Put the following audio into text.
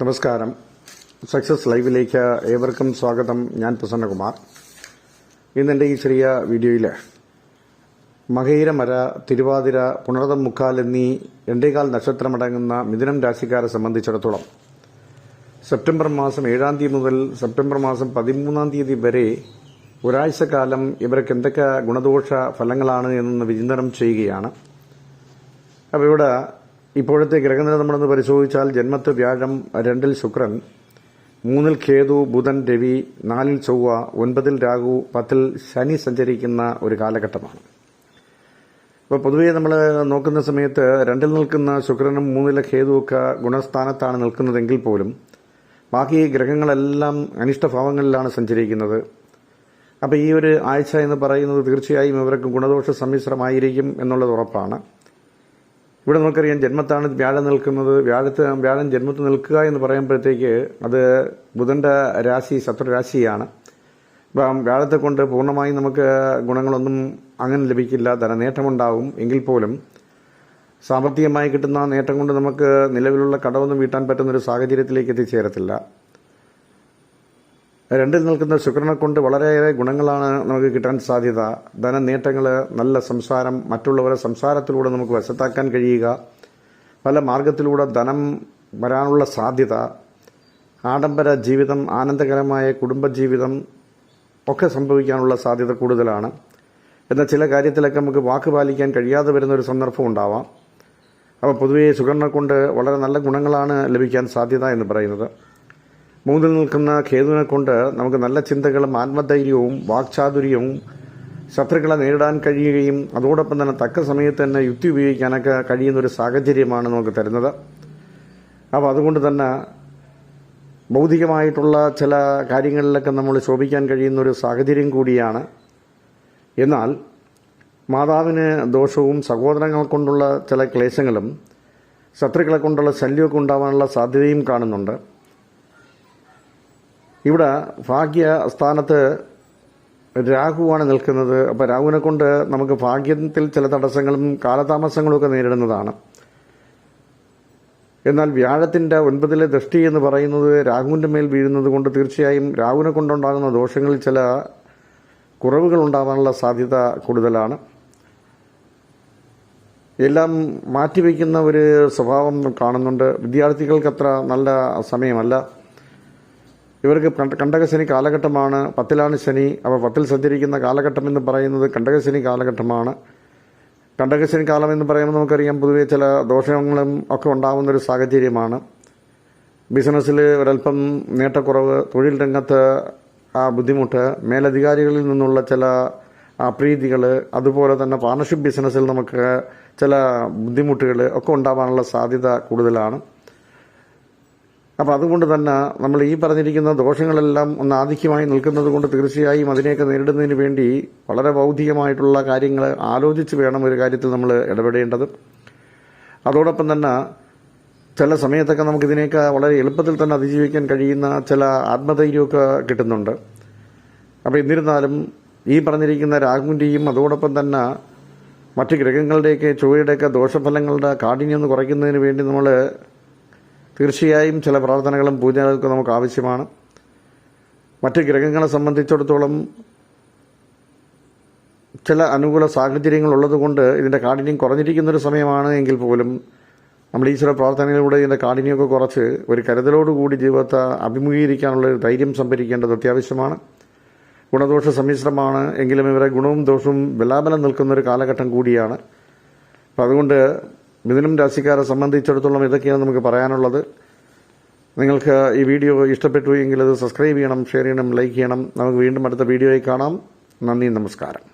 നമസ്കാരം. സക്സസ് ലൈവിലേക്ക് ഏവർക്കും സ്വാഗതം. ഞാൻ പ്രസന്നകുമാർ. ഇന്നെന്റെ ഈ ചെറിയ വീഡിയോയിൽ മകയിരമര തിരുവാതിര പുണർതം മുക്കാൽ എന്നീ രണ്ടേകാൽ നക്ഷത്രമടങ്ങുന്ന മിഥുനം രാശിക്കാരെ സംബന്ധിച്ചിടത്തോളം സെപ്റ്റംബർ മാസം ഏഴാം തീയതി മുതൽ സെപ്റ്റംബർ മാസം പതിമൂന്നാം തീയതി വരെ ഒരാഴ്ചക്കാലം ഇവർക്ക് എന്തൊക്കെ ഗുണദോഷ ഫലങ്ങളാണ് എന്നൊന്ന് വിചിന്തനം ചെയ്യുകയാണ്. അപ്പോൾ ഇവിടെ ഇപ്പോഴത്തെ ഗ്രഹനില നമ്മളൊന്ന് പരിശോധിച്ചാൽ ജന്മത്ത് വ്യാഴം രണ്ടിൽ ശുക്രൻ മൂന്നിൽ കേതു ബുധൻ രവി നാലിൽ ചൊവ്വ ഒൻപതിൽ രാഹു പത്തിൽ ശനി സഞ്ചരിക്കുന്ന ഒരു കാലഘട്ടമാണ്. അപ്പോൾ പൊതുവേ നമ്മൾ നോക്കുന്ന സമയത്ത് രണ്ടിൽ നിൽക്കുന്ന ശുക്രനും മൂന്നിലെ കേതുവൊക്കെ ഗുണസ്ഥാനത്താണ് നിൽക്കുന്നതെങ്കിൽ പോലും ബാക്കി ഗ്രഹങ്ങളെല്ലാം അനിഷ്ടഭാവങ്ങളിലാണ് സഞ്ചരിക്കുന്നത്. അപ്പോൾ ഈ ഒരു ആഴ്ച എന്ന് പറയുന്നത് തീർച്ചയായും ഇവർക്ക് ഗുണദോഷ സമ്മിശ്രമായിരിക്കും എന്നുള്ളത് ഉറപ്പാണ്. ഇവിടെ നമുക്കറിയാം ജന്മത്താണ് വ്യാഴം നിൽക്കുന്നത്. വ്യാഴത്ത് വ്യാഴം ജന്മത്ത് നിൽക്കുക എന്ന് പറയുമ്പോഴത്തേക്ക് അത് ബുധന്റെ രാശി ശത്രുരാശിയാണ്. ഇപ്പം വ്യാഴത്തെ കൊണ്ട് പൂർണമായും നമുക്ക് ഗുണങ്ങളൊന്നും അങ്ങനെ ലഭിക്കില്ല. ധനനേട്ടമുണ്ടാവും എങ്കിൽ പോലും. സാമ്പത്തികമായി കിട്ടുന്ന നേട്ടം കൊണ്ട് നമുക്ക് നിലവിലുള്ള കടമൊന്നും വീട്ടാൻ പറ്റുന്നൊരു സാഹചര്യത്തിലേക്ക് എത്തിച്ചേരത്തില്ല. രണ്ടിൽ നിൽക്കുന്ന ശുക്രനെ കൊണ്ട് വളരെയേറെ ഗുണങ്ങളാണ് നമുക്ക് കിട്ടാൻ സാധ്യത. ധനനേട്ടങ്ങൾ നല്ല സംസാരം മറ്റുള്ളവരെ സംസാരത്തിലൂടെ നമുക്ക് വശത്താക്കാൻ കഴിയുക. പല മാർഗത്തിലൂടെ ധനം വരാനുള്ള സാധ്യത. ആഡംബര ജീവിതം ആനന്ദകരമായ കുടുംബജീവിതം ഒക്കെ സംഭവിക്കാനുള്ള സാധ്യത കൂടുതലാണ്. എന്നാൽ ചില കാര്യത്തിലൊക്കെ നമുക്ക് വാക്ക് പാലിക്കാൻ കഴിയാതെ വരുന്ന ഒരു സന്ദർഭം ഉണ്ടാവാം. അപ്പോൾ പൊതുവേ ശുക്രനെ കൊണ്ട് വളരെ നല്ല ഗുണങ്ങളാണ് ലഭിക്കാൻ സാധ്യത എന്ന് പറയുന്നത്. മൂന്നിൽ നിൽക്കുന്ന കേതുവിനെ കൊണ്ട് നമുക്ക് നല്ല ചിന്തകളും ആത്മധൈര്യവും വാക്ചാതുര്യവും ശത്രുക്കളെ നേരിടാൻ കഴിയുകയും അതോടൊപ്പം തന്നെ തക്ക സമയത്ത് തന്നെ യുക്തി ഉപയോഗിക്കാനൊക്കെ കഴിയുന്ന ഒരു സാഹചര്യമാണ് നമുക്ക് തരുന്നത്. അപ്പോൾ അതുകൊണ്ട് തന്നെ ഭൗതികമായിട്ടുള്ള ചില കാര്യങ്ങളിലൊക്കെ നമ്മൾ ശോഭിക്കാൻ കഴിയുന്ന ഒരു സാഹചര്യം കൂടിയാണ്. എന്നാൽ മാതാവിന് ദോഷവും സഹോദരങ്ങൾ കൊണ്ടുള്ള ചില ക്ലേശങ്ങളും ശത്രുക്കളെ കൊണ്ടുള്ള ശല്യമൊക്കെ ഉണ്ടാവാനുള്ള സാധ്യതയും കാണുന്നുണ്ട്. ഇവിടെ ഭാഗ്യ സ്ഥാനത്ത് രാഹുവാണ് നിൽക്കുന്നത്. അപ്പോൾ രാഹുവിനെ കൊണ്ട് നമുക്ക് ഭാഗ്യത്തിൽ ചില തടസ്സങ്ങളും കാലതാമസങ്ങളും ഒക്കെ നേരിടുന്നതാണ്. എന്നാൽ വ്യാഴത്തിന്റെ ഒൻപതിലെ ദൃഷ്ടി എന്ന് പറയുന്നത് രാഹുവിന്റെ മേൽ വീഴുന്നത് കൊണ്ട് തീർച്ചയായും രാഹുവിനെ കൊണ്ടുണ്ടാകുന്ന ദോഷങ്ങളിൽ ചില കുറവുകൾ ഉണ്ടാകാനുള്ള സാധ്യത കൂടുതലാണ്. എല്ലാം മാറ്റിവെക്കുന്ന ഒരു സ്വഭാവം കാണുന്നുണ്ട്. വിദ്യാർത്ഥികൾക്കത്ര നല്ല സമയമല്ല. ഇവർക്ക് കണ്ടകശനി കാലഘട്ടമാണ്. പത്തിലാണ് ശനി. അപ്പോൾ പത്തിൽ സഞ്ചരിക്കുന്ന കാലഘട്ടം എന്ന് പറയുന്നത് കണ്ടകശനി കാലഘട്ടമാണ്. കണ്ടകശനി കാലം എന്ന് പറയുമ്പോൾ നമുക്കറിയാം പൊതുവെ ചില ദോഷങ്ങളും ഒക്കെ ഉണ്ടാകുന്ന ഒരു സാഹചര്യമാണ്. ബിസിനസ്സിൽ ഒരല്പം നേട്ടക്കുറവ് തൊഴിൽ രംഗത്ത് ആ ബുദ്ധിമുട്ട് മേലധികാരികളിൽ നിന്നുള്ള ചില അപ്രീതികൾ അതുപോലെ തന്നെ പാർട്ണർഷിപ്പ് ബിസിനസ്സിൽ നമുക്ക് ചില ബുദ്ധിമുട്ടുകൾ ഒക്കെ ഉണ്ടാവാനുള്ള സാധ്യത കൂടുതലാണ്. അപ്പോൾ അതുകൊണ്ട് തന്നെ നമ്മൾ ഈ പറഞ്ഞിരിക്കുന്ന ദോഷങ്ങളെല്ലാം ഒന്ന് ആധിക്യമായി നിൽക്കുന്നത് കൊണ്ട് തീർച്ചയായും അതിനെയൊക്കെ നേരിടുന്നതിന് വേണ്ടി വളരെ ബൗദ്ധികമായിട്ടുള്ള കാര്യങ്ങൾ ആലോചിച്ച് വേണം ഒരു കാര്യത്തിൽ നമ്മൾ ഇടപെടേണ്ടത്. അതോടൊപ്പം തന്നെ ചില സമയത്തൊക്കെ നമുക്ക് ഇതിനെയൊക്കെ വളരെ എളുപ്പത്തിൽ തന്നെ അതിജീവിക്കാൻ കഴിയുന്ന ചില ആത്മധൈര്യമൊക്കെ കിട്ടുന്നുണ്ട്. അപ്പോൾ എന്നിരുന്നാലും ഈ പറഞ്ഞിരിക്കുന്ന രാഹുവിന്റെയും അതോടൊപ്പം തന്നെ മറ്റ് ഗ്രഹങ്ങളുടെയൊക്കെ ചൊവ്വയുടെയൊക്കെ ദോഷഫലങ്ങളുടെ കാഠിന്യം കുറയ്ക്കുന്നതിന് വേണ്ടി നമ്മൾ തീർച്ചയായും ചില പ്രാർത്ഥനകളും പൂജകൾക്കും നമുക്ക് ആവശ്യമാണ്. മറ്റ് ഗ്രഹങ്ങളെ സംബന്ധിച്ചിടത്തോളം ചില അനുകൂല സാഹചര്യങ്ങൾ ഉള്ളതുകൊണ്ട് ഇതിന്റെ കാഠിന്യം കുറഞ്ഞിരിക്കുന്നൊരു സമയമാണ് എങ്കിൽ പോലും നമ്മൾ ഈശ്വര പ്രാർത്ഥനയിലൂടെ ഇതിന്റെ കാഠിന്യമൊക്കെ കുറച്ച് ഒരു കരുതലോടുകൂടി ജീവിതത്തെ അഭിമുഖീകരിക്കാനുള്ള ഒരു ധൈര്യം സംഭരിക്കേണ്ടത് അത്യാവശ്യമാണ്. ഗുണദോഷ സമ്മിശ്രമാണ്. എങ്കിലും ഇവരെ ഗുണവും ദോഷവും ബലാബലം നിൽക്കുന്നൊരു കാലഘട്ടം കൂടിയാണ്. അപ്പം അതുകൊണ്ട് മിഥുനം രാശിക്കാരെ സംബന്ധിച്ചിടത്തോളം ഇതൊക്കെയാണ് നമുക്ക് പറയാനുള്ളത്. നിങ്ങൾക്ക് ഈ വീഡിയോ ഇഷ്ടപ്പെട്ടു എങ്കിൽ അത് സബ്സ്ക്രൈബ് ചെയ്യണം ഷെയർ ചെയ്യണം ലൈക്ക് ചെയ്യണം. നമുക്ക് വീണ്ടും അടുത്ത വീഡിയോയിൽ കാണാം. നന്ദി നമസ്കാരം.